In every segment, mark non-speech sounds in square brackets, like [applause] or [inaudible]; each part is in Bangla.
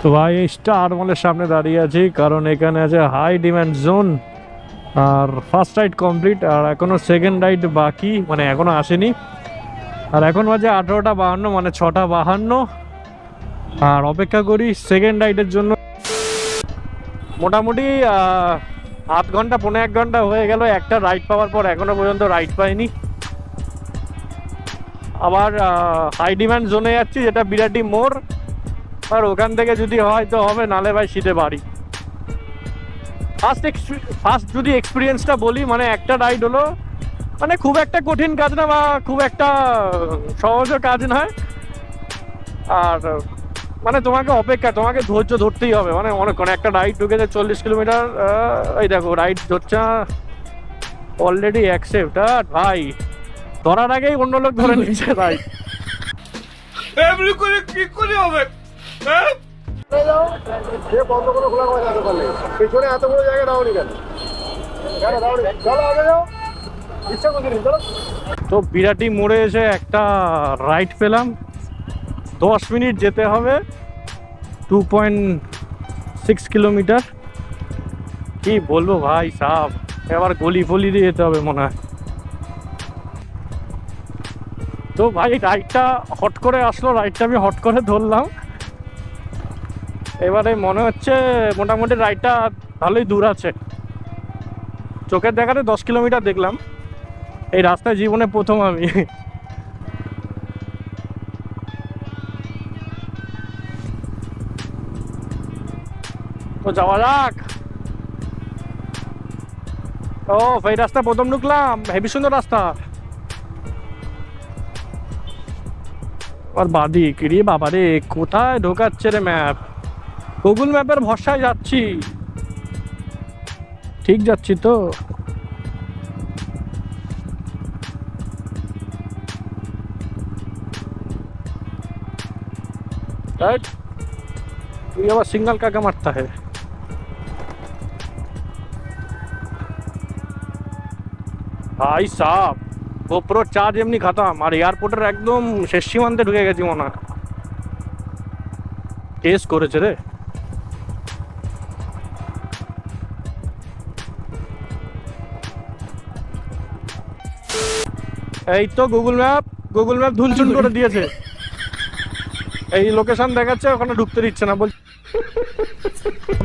তো ভাই, এই স্টার মলের সামনে দাঁড়িয়ে আছি, কারণ এখানে আছে হাই ডিম্যান্ড জোন আর ফার্স্ট রাইড কমপ্লিট আর এখনও সেকেন্ড রাইড বাকি মানে এখনও আসেনি। আর এখন বাজে আঠেরোটা বাহান্ন মানে ছটা বাহান্ন। আর অপেক্ষা করি সেকেন্ড রাইডের জন্য। মোটামুটি আধ ঘণ্টা পনেরো এক ঘণ্টা হয়ে গেল, একটা রাইড পাওয়ার পর এখনও পর্যন্ত রাইড পাইনি। আবার হাই ডিম্যান্ড জোনে যাচ্ছি, যেটা বিরাটি মোড়। আর ওখান থেকে যদি হয় তো হবে, নালে ভাই শীতে বাড়ি। ফার্স্ট ফার্স্ট যদি এক্সপিরিয়েন্সটা বলি মানে একটা রাইড হলো মানে খুব একটা কঠিন কাজ না বা খুব একটা সহজও কাজ নয়। আর মানে তোমাকে অপেক্ষা, তোমাকে ধৈর্য ধরতেই হবে। মানে অনেকক্ষণ একটা রাইড ঢুকেছে চল্লিশ কিলোমিটার এই দেখো রাইড ধরছে অলরেডি অ্যাকসেপ্ট আর ভাই, ধরার আগেই অন্য লোক ধরে নিচ্ছে রাইড এমনি করে কি করে হবে। তো বিরাটি মোড়ে এসে একটা রাইড পেলাম। দশ মিনিট যেতে হবে। Two point six kilometre. কি বলব ভাই সাহ এবার গলি ফলি দিয়ে যেতে হবে মনে হয়। তো ভাই, রাইডটা হট করে আসলো। রাইডটা আমি হট করে ধরলাম। এবারে মনে হচ্ছে মোটামুটি রাইডটা ভালোই দূর আছে। চোখের দেখাতে দশ কিলোমিটার দেখলাম। এই রাস্তায় জীবনে প্রথম আমি। তো যাওয়া যাক। ও, এই রাস্তা প্রথম ঢুকলাম। হেভি সুন্দর রাস্তা। আর বাদি কিরে বাবা রে কোথায় ঢোকাচ্ছে রে ম্যাপ? গুগল ম্যাপের ভরসায় যাচ্ছি। ঠিক যাচ্ছি তো? তুই আবার সিঙ্গাল কাকে মারতা হয়? ভাই সাপ গোপ্রো চার্জ এমনি খাতাম, আর এয়ারপোর্টের একদম শেষ সীমান্তে ঢুকে গেছি মনে হয়। কেস করেছে রে। এই তো গুগল ম্যাপ গুগল ম্যাপ ধুলচুন করে দিয়েছে। এই লোকেশন দেখাচ্ছে, ওখানে ঢুকতে দিচ্ছে না বল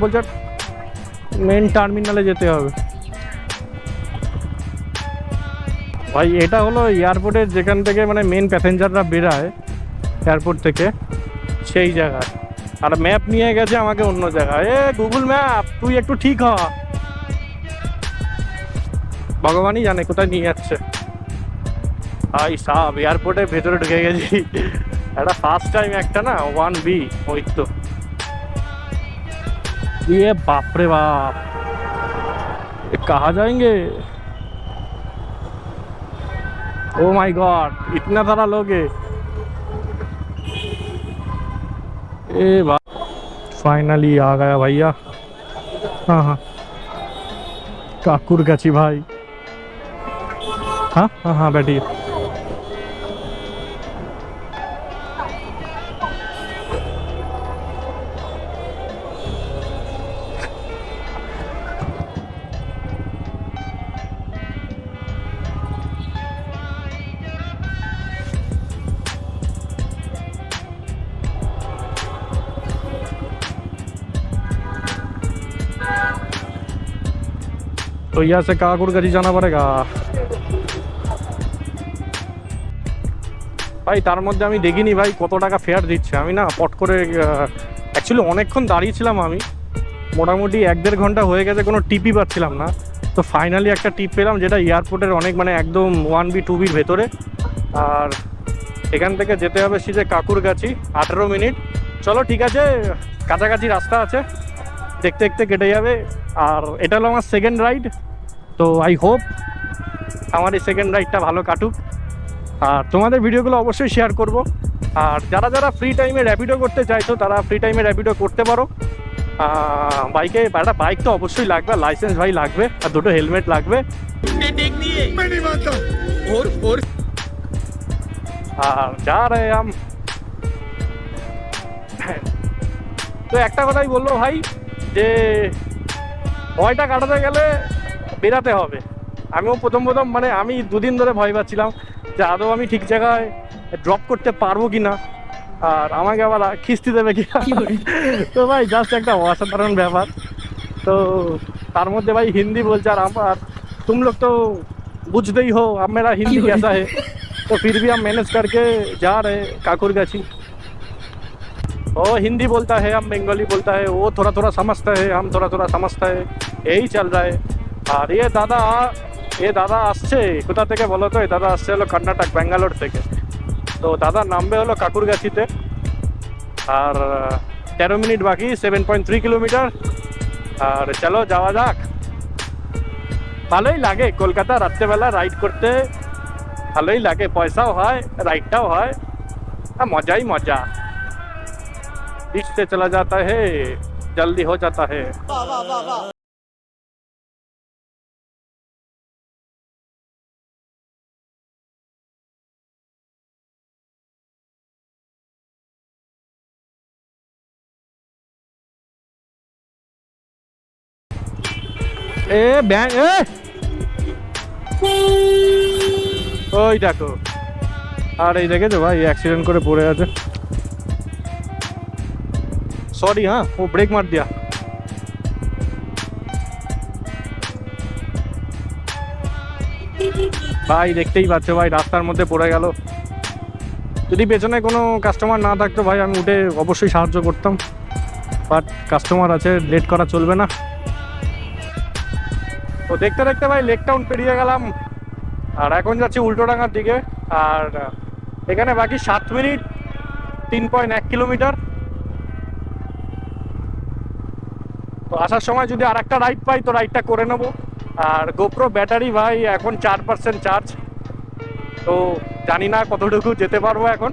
বলছে মেন টার্মিনালে যেতে হবে। ভাই, এটা হলো এয়ারপোর্টের যেখান থেকে মানে মেন প্যাসেঞ্জাররা বেরায় এয়ারপোর্ট থেকে, সেই জায়গায়। আর ম্যাপ নিয়ে গেছে আমাকে অন্য জায়গায়। এ গুগল ম্যাপ তুই একটু ঠিক হ। ভগবানই জানে কোথায় নিয়ে যাচ্ছে। ভাই সাহ এয়ারপোর্টের ভেতরে ঢুকে গেছি একটা ফার্স্ট টাইম একটা না ওয়ান বি ওই তো ये बाप रे बाप ये कहाँ जाएंगे ओ माय गॉड इतना सारा लोग है ए बाप फाइनली आ गया भैया हाँ हाँ काकुर गाची भाई हाँ हाँ हाँ बैठिए तो यहाँ से काकुर गजी जाना पड़ेगा ভাই তার মধ্যে আমি দেখিনি ভাই কত টাকা ফেয়ার দিচ্ছে আমি না পট করে অ্যাকচুয়ালি অনেকক্ষণ দাঁড়িয়েছিলাম আমি মোটামুটি এক দেড় ঘন্টা হয়ে গেছে কোনো টিপই পাচ্ছিলাম না তো ফাইনালি একটা টিপ পেলাম যেটা এয়ারপোর্টের অনেক মানে একদম ওয়ান বি টু বির ভেতরে আর এখান থেকে যেতে হবে সিজে কাকুরগাছি আঠেরো মিনিট চলো ঠিক আছে কাছাকাছি রাস্তা আছে দেখতে দেখতে কেটে যাবে আর এটা হলো আমার সেকেন্ড রাইড তো আই হোপ আমার এই সেকেন্ড রাইডটা ভালো কাটুক। আর তোমাদের ভিডিওগুলো অবশ্যই শেয়ার করব। আর যারা যারা ফ্রি টাইমে র্যাপিডো করতে চাইছো, তারা ফ্রি টাইমে র্যাপিডো করতে পারো। বাইকে একটা বাইক তো অবশ্যই লাগবে লাইসেন্স ভাই লাগবে, আর দুটো হেলমেট লাগবে। আর যা রে আম, তো একটা কথাই বলল ভাই, যে ভয়টা কাটাতে গেলে বেরাতে হবে আমিও প্রথম প্রথম মানে আমি দুদিন ধরে ভয় পাচ্ছিলাম যে আদৌ আমি ঠিক জায়গায় ড্রপ করতে পারবো কি না আর আমাকে আবার খিস্তি দেবে কি তো ভাই জাস্ট একটা অসাধারণ ব্যাপার তো তার মধ্যে ভাই হিন্দি বলছে আর আমার तुम लोग तो बुझते ही हो अब मेरा हिंदी कैसा है तो फिर भी हम मैनेज करके जा रहे काकुर गाछी वो हिंदी बोलता है हम बंगाली बोलता है वो थोड़ा थोड़ा समझता है हम थोड़ा थोड़ा समझता है यही चल रहा है আর এ দাদা এ দাদা আসছে কোথা থেকে বলো তো এ দাদা আসছে হলো কর্ণাটক ব্যাঙ্গালোর থেকে তো দাদা নামবে হলো কাকুরগাছিতে আর তেরো মিনিট বাকি সেভেন পয়েন্ট থ্রি কিলোমিটার আর চলো যাওয়া যাক ভালোই লাগে কলকাতা রাত্রেবেলা রাইড করতে ভালোই লাগে পয়সাও হয় রাইডটাও হয় আর মজাই মজা बीच से चला जाता है जल्दी हो जाता है এ, ব্যাং এ! ওই দেখো। আর এই দেখে তো ভাই অ্যাক্সিডেন্ট করে পড়ে আছে সরি হ্যাঁ ও ব্রেক মার দিয়া। ভাই, দেখতেই পাচ্ছ ভাই, রাস্তার মধ্যে পড়ে গেল। যদি পেছনে কোনো কাস্টমার না থাকতো ভাই, আমি উঠে অবশ্যই সাহায্য করতাম। বাট কাস্টমার আছে লেট করা চলবে না। তো দেখতে দেখতে ভাই লেক টাউন পেরিয়ে গেলাম। আর এখন যাচ্ছি উল্টোডাঙ্গার দিকে। আর এখানে বাকি সাত মিনিট, তিন পয়েন্ট এক কিলোমিটার। তো আসার সময় যদি আর একটা রাইড পাই, তো রাইডটা করে নেব। আর গোপ্রো ব্যাটারি ভাই, এখন চার পার্সেন্ট চার্জ তো জানি না কতটুকু যেতে পারব এখন।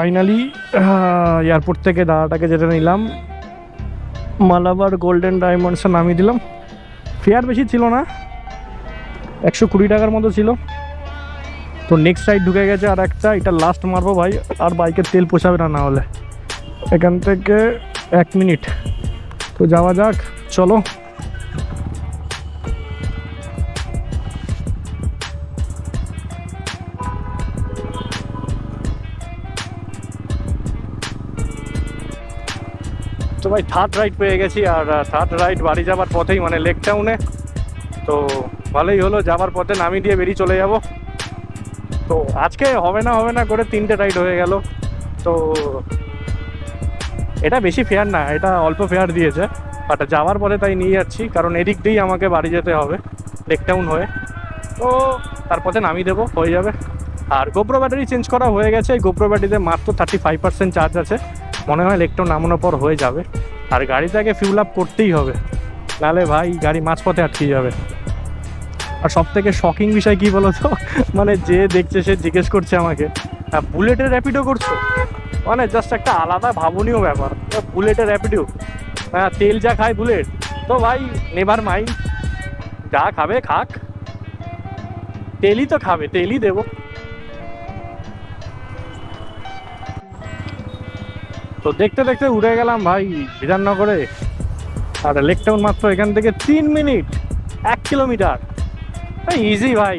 ফাইনালি এয়ারপোর্ট থেকে দাদাটাকে যেটা নিলাম, মালাবার গোল্ডেন ডায়মন্ডসে নামিয়ে দিলাম। ফেয়ার বেশি ছিল না, একশো কুড়ি টাকার মতো ছিল। তো নেক্সট সাইড ঢুকে গেছে আর একটা, এটা লাস্ট মারবো ভাই, আর বাইকের তেল পোষাবে না না হলে। এখান থেকে এক মিনিট তো যাওয়া যাক, চলো। ভাই থার্ড রাইড পেয়ে গেছি আর থার্ড রাইড বাড়ি যাবার পথেই মানে লেক টাউনে তো ভালোই হলো, যাবার পথে নামিয়ে দিয়ে বেরিয়ে চলে যাব। তো আজকে হবে না হবে না করে তিনটে রাইড হয়ে গেল। তো এটা বেশি ফেয়ার না, এটা অল্প ফেয়ার দিয়েছে। বাট যাওয়ার পরে তাই নিয়ে যাচ্ছি, কারণ এদিক দিয়েই আমাকে বাড়ি যেতে হবে, লেক টাউন হয়ে। তো তার পথে নামিয়ে দেবো, হয়ে যাবে। আর গোপ্রো ব্যাটারি চেঞ্জ করা হয়ে গেছে গোপ্রো ব্যাটারিতে মাত্র থার্টি ফাইভ পার্সেন্ট চার্জ আছে। মনে হয় লেকটাও নামানোর পর হয়ে যাবে। আর গাড়িটাকে ফিউল আপ করতেই হবে। নাহলে ভাই গাড়ি মাঝপথে আটকে যাবে। আর সব থেকে শকিং বিষয় কি বলো তো [laughs] মানে যে দেখছে সে জিজ্ঞেস করছে আমাকে "আহ, বুলেটের র্যাপিডো করছ? মানে জাস্ট একটা আলাদা ভাবনীয় ব্যাপার। বুলেটের র্যাপিডো হ্যাঁ তেল যা খায় বুলেট তো ভাই নেভার মাইন্ড যা খাবে খাক। তেলই তো খাবে তেলই দেবো। তো দেখতে দেখতে উড়ে গেলাম ভাই বিধাননগরে। আর লেক টাউন মাত্র এখান থেকে তিন মিনিট এক কিলোমিটার। ইজি ভাই।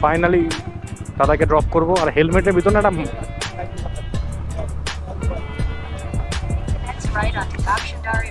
ফাইনালি দাদাকে ড্রপ করব আর হেলমেটের ভিতরে একটা Next ড্রপ onto Bakshandari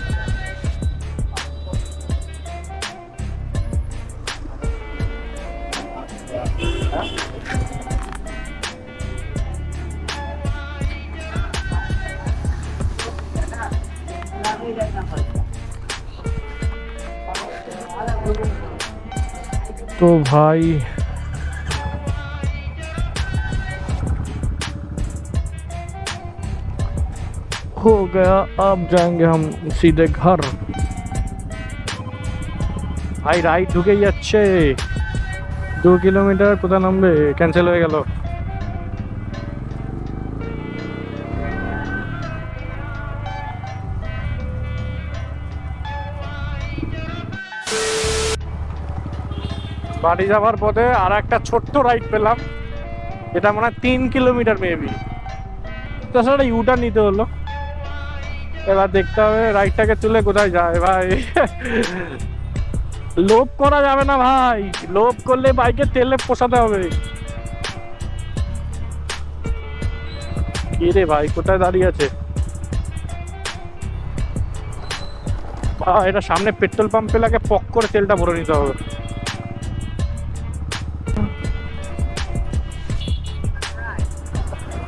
तो भाई, हो गया अब जाएँगे हम सीधे घर। भाई राइट ढुके अच्छे। दो किलोमीटर कोथा लंबे कैंसिल हो गया বাড়ি যাওয়ার পথে আর একটা ছোট্ট রাইড পেলাম। এটা মনে হয় তিন কিলোমিটার মেবি তাছাড়া ইউটার নিতে হলো। এবার দেখতে হবে রাইডটাকে তুলে কোথায় যায় ভাই। লোভ করা যাবে না ভাই। লোভ করলে বাইকে তেলে পোষাতে হবে। রে ভাই, কোথায় দাঁড়িয়ে আছে? এটা সামনে পেট্রোল পাম্পে লাগে পক করে তেলটা ভরে নিতে হবে।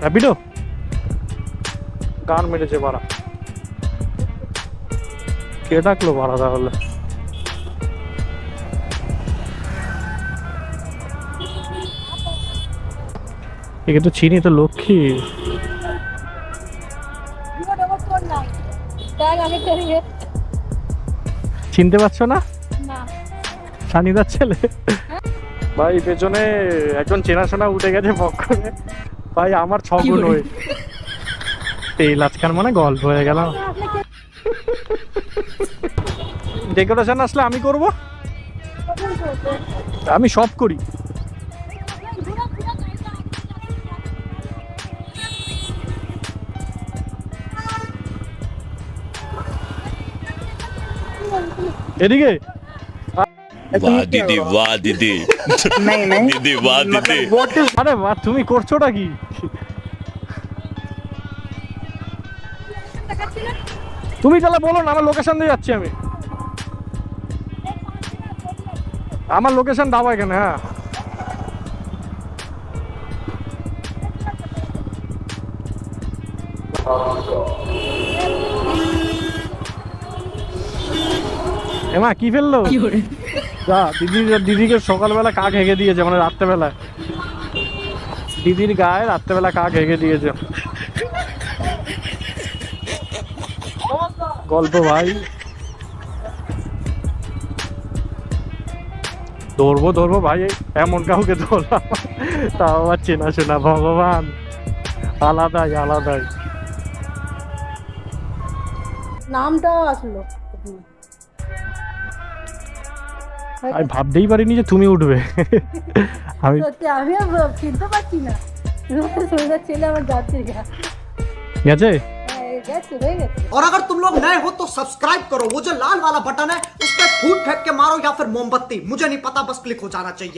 র্যাপিডো গান মেরেছে বাড়া কে ডাকলো বাড়া তাহলে? একে তো চিনি তো লক্ষ্মী। চিনতে পারছ না? না। সানিদার ছেলে? ভাই পেছনে একজন চেনাশোনা উঠে গেছে পক্ষে ভাই আমার ছগুণ হয়ে তেল আজকাল মানে গল্প হয়ে গেল। ডেকোরেশন আসলে আমি করব? আমি সব করি। এদিকে? वाह दीदी वाह दीदी नहीं नहीं दीदी वाह दीदी व्हाट इज আরে মা তুমি করছোটা কি তুমি তাহলে বলো না আমার লোকেশন দিয়ে যাচ্ছি আমি আমার লোকেশন দাও এখানে হ্যাঁ এমা কি ফেললো যা, দিদি, দিদিকে সকালবেলা কাক হেগে দিয়েছে মানে রাত্রেবেলায় দিদির গায়ে রাত্রেবেলা কাক হেগে দিয়েছে। গল্প ভাই। ধরবো ধরবো ভাই এমন কাউকে ধরলাম। তাও আবার চেনা শোনা ভগবান। আলাদাই আলাদাই। নামটা আসলো। আমি ভাবতেই পারিনি যে তুমি উঠবে আমি সত্যি আমি আর চিনতে পারছি না সোজা ছেলে আমার যাচ্ছে গা। গেছে হ্যাঁ, গেছে হয়ে গেছে और अगर तुम लोग नए हो तो सब्सक्राइब करो वो जो लाल वाला बटन है उस पर फूट फेंक के मारो या फिर मोमबत्ती मुझे नहीं पता बस क्लिक हो जाना चाहिए